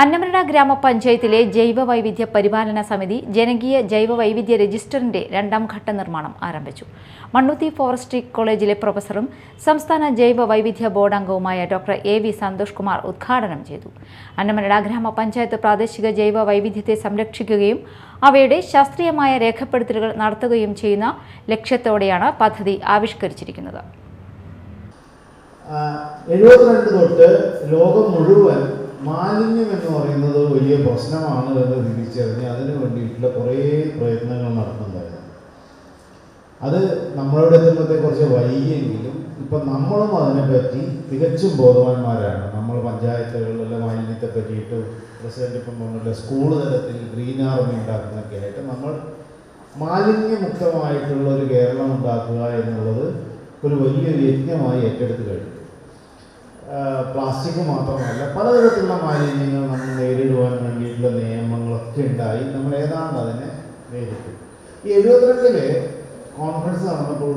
അന്നമനട ഗ്രാമപഞ്ചായത്തിലെ ജൈവ വൈവിധ്യ പരിപാലന സമിതി ജനകീയ ജൈവ വൈവിധ്യ രജിസ്റ്ററിന്റെ രണ്ടാം ഘട്ട നിർമ്മാണം ആരംഭിച്ചു. മണ്ണുത്തി ഫോറസ്ട്രി കോളേജിലെ പ്രൊഫസറും സംസ്ഥാന ജൈവ വൈവിധ്യ ബോർഡ് അംഗവുമായ doctor A V Santhosh Kumar ഉദ്ഘാടനം ചെയ്തു. അന്നമരട ഗ്രാമപഞ്ചായത്ത് പ്രാദേശിക ജൈവ വൈവിധ്യത്തെ സംരക്ഷിക്കുകയും അവയുടെ ശാസ്ത്രീയമായ രേഖപ്പെടുത്തലുകൾ നടത്തുകയും ചെയ്യുന്ന ലക്ഷ്യത്തോടെയാണ് പദ്ധതി ആവിഷ്കരിച്ചിരിക്കുന്നത്. എഴുപത്തിരണ്ട് തൊട്ട് ലോകം മുഴുവൻ മാലിന്യം എന്ന് പറയുന്നത് വലിയ പ്രശ്നമാണ് എന്ന് തിരിച്ചറിഞ്ഞ് അതിന് വേണ്ടിയിട്ടുള്ള കുറേ പ്രയത്നങ്ങൾ നടത്തുന്നുണ്ടായിരുന്നു. അത് നമ്മളോട് എത്തുമ്പോഴത്തെ കുറച്ച് വൈകിയെങ്കിലും ഇപ്പം നമ്മളും അതിനെപ്പറ്റി തികച്ചും ബോധവാന്മാരാണ്. നമ്മൾ പഞ്ചായത്തുകളിലെ മാലിന്യത്തെ പറ്റിയിട്ട് പ്രസിഡന്റ് ഇപ്പം പറഞ്ഞില്ല സ്കൂൾ തലത്തിൽ ഗ്രീൻ ആർമി ഉണ്ടാക്കുന്നൊക്കെ ആയിട്ട് നമ്മൾ മാലിന്യമുക്തമായിട്ടുള്ള ഒരു കേരളം ഉണ്ടാക്കുക എന്നുള്ളത് ഒരു വലിയൊരു യജ്ഞമായി ഏറ്റെടുത്ത് കഴിഞ്ഞു. പ്ലാസ്റ്റിക് മാത്രമല്ല പലതരത്തിലുള്ള മാലിന്യങ്ങൾ നമ്മൾ നേരിടുവാൻ വേണ്ടിയിട്ടുള്ള നിയമങ്ങളൊക്കെ ഉണ്ടായി. നമ്മൾ ഏതാണ്ട് അതിനെ നേരിട്ടു ഈ എഴുപത്തിരണ്ടിലെ കോൺഫറൻസ് നടന്നപ്പോൾ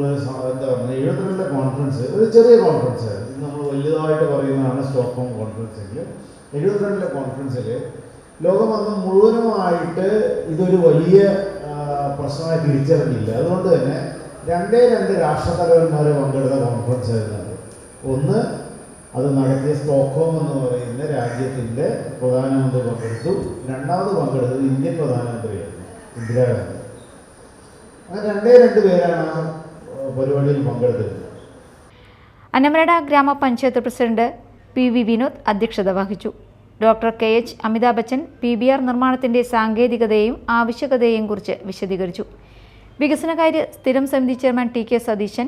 എന്താ പറഞ്ഞത്. എഴുപത്തിരണ്ടിലെ കോൺഫറൻസ് ഒരു ചെറിയ കോൺഫറൻസ് നമ്മൾ വലുതായിട്ട് പറയുന്നതാണ് സ്റ്റോക്ക്ഹോം കോൺഫറൻസ് എങ്കിൽ. എഴുപത്തിരണ്ടിലെ കോൺഫറൻസിൽ ലോകം അന്ന് മുഴുവനുമായിട്ട് ഇതൊരു വലിയ പ്രശ്നമായി തിരിച്ചറിഞ്ഞില്ല. അതുകൊണ്ട് തന്നെ രണ്ടേ രണ്ട് രാഷ്ട്രതലവന്മാർ പങ്കെടുത്ത കോൺഫറൻസ് ആയിരുന്നു ഒന്ന് അത് നടത്തിയ സ്റ്റോക്ക്ഹോം എന്ന് പറയുന്ന രാജ്യത്തിന്റെ പ്രധാനമന്ത്രി പങ്കെടുത്തു. രണ്ടാമത് പങ്കെടുത്തത് ഇന്ത്യൻ പ്രധാനമന്ത്രിയായിരുന്നു ഇന്ദിരാഗാന്ധി അങ്ങനെ രണ്ടേ രണ്ട് പേരാണ് ആ പരിപാടിയിൽ പങ്കെടുത്തിരുന്നത്. അനമരട ഗ്രാമപഞ്ചായത്ത് പ്രസിഡന്റ് പി വി വിനോദ് അധ്യക്ഷത വഹിച്ചു. Doctor K H Amitabh Bachchan P B R നിർമ്മാണത്തിന്റെ സാങ്കേതികതയെയും ആവശ്യകതയെയും കുറിച്ച് വിശദീകരിച്ചു. വികസനകാര്യ സ്ഥിരം സമിതി ചെയർമാൻ ടി കെ സതീശൻ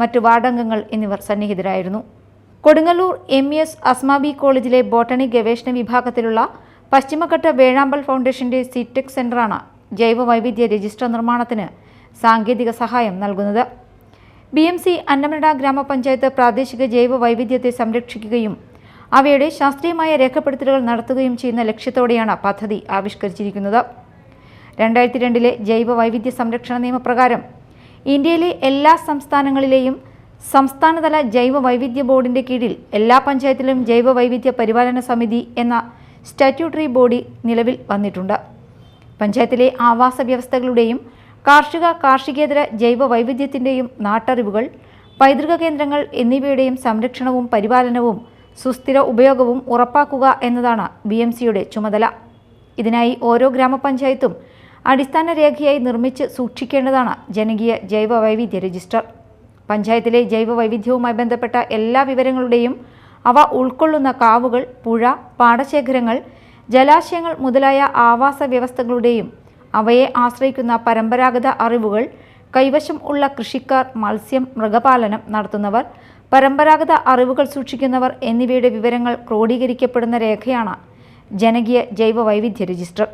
മറ്റു വാർഡംഗങ്ങൾ എന്നിവർ സന്നിഹിതരായിരുന്നു. കൊടുങ്ങല്ലൂർ എം എസ് അസ്മാബി കോളേജിലെ ബോട്ടണി ഗവേഷണ വിഭാഗത്തിലുള്ള പശ്ചിമഘട്ട വേഴാമ്പൽ ഫൗണ്ടേഷന്റെ സിടെക് സെന്ററാണ് ജൈവ വൈവിധ്യ രജിസ്റ്റർ നിർമ്മാണത്തിന് സാങ്കേതിക സഹായം നൽകുന്നത്. ബി എം സി അന്നമനട ഗ്രാമപഞ്ചായത്ത് പ്രാദേശിക ജൈവ വൈവിധ്യത്തെ സംരക്ഷിക്കുകയും അവയുടെ ശാസ്ത്രീയമായ രേഖപ്പെടുത്തലുകൾ നടത്തുകയും ചെയ്യുന്ന ലക്ഷ്യത്തോടെയാണ് പദ്ധതി ആവിഷ്കരിച്ചിരിക്കുന്നത്. രണ്ടായിരത്തി രണ്ടിലെ ജൈവ വൈവിധ്യ സംരക്ഷണ നിയമപ്രകാരം ഇന്ത്യയിലെ എല്ലാ സംസ്ഥാനങ്ങളിലെയും സംസ്ഥാനതല ജൈവ വൈവിധ്യ ബോർഡിന്റെ കീഴിൽ എല്ലാ പഞ്ചായത്തിലും ജൈവ വൈവിധ്യ പരിപാലന സമിതി എന്ന സ്റ്റാറ്റ്യൂട്ടറി ബോഡി നിലവിൽ വന്നിട്ടുണ്ട്. പഞ്ചായത്തിലെ ആവാസ വ്യവസ്ഥകളുടെയും കാർഷിക കാർഷികേതര ജൈവ വൈവിധ്യത്തിന്റെയും നാട്ടറിവുകൾ പൈതൃക കേന്ദ്രങ്ങൾ എന്നിവയുടെയും സംരക്ഷണവും പരിപാലനവും സുസ്ഥിര ഉപയോഗവും ഉറപ്പാക്കുക എന്നതാണ് ബി എം സിയുടെ ചുമതല. ഇതിനായി ഓരോ ഗ്രാമപഞ്ചായത്തും അടിസ്ഥാന രേഖയായി നിർമ്മിച്ച് സൂക്ഷിക്കേണ്ടതാണ് ജനകീയ ജൈവ വൈവിധ്യ രജിസ്റ്റർ. പഞ്ചായത്തിലെ ജൈവ വൈവിധ്യവുമായി ബന്ധപ്പെട്ട എല്ലാ വിവരങ്ങളുടെയും അവ ഉൾക്കൊള്ളുന്ന കാവുകൾ പുഴ പാടശേഖരങ്ങൾ ജലാശയങ്ങൾ മുതലായ ആവാസ വ്യവസ്ഥകളുടെയും അവയെ ആശ്രയിക്കുന്ന പരമ്പരാഗത അറിവുകൾ കൈവശം ഉള്ള കൃഷിക്കാർ മത്സ്യം മൃഗപാലനം നടത്തുന്നവർ പരമ്പരാഗത അറിവുകൾ സൂക്ഷിക്കുന്നവർ എന്നിവയുടെ വിവരങ്ങൾ ക്രോഡീകരിക്കപ്പെടുന്ന രേഖയാണ് ജനകീയ ജൈവ വൈവിധ്യ രജിസ്റ്റർ.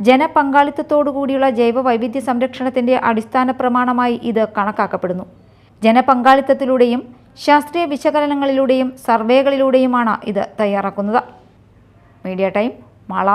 ജനപങ്കാളിത്തത്തോടുകൂടിയുള്ള ജൈവ വൈവിധ്യ സംരക്ഷണത്തിന്റെ അടിസ്ഥാന പ്രമാണമായി ഇത് കണക്കാക്കപ്പെടുന്നു. ജനപങ്കാളിത്തത്തിലൂടെയും ശാസ്ത്രീയ വിശകലനങ്ങളിലൂടെയും സർവേകളിലൂടെയുമാണ് ഇത് തയ്യാറാക്കുന്നത്. Media time Mala.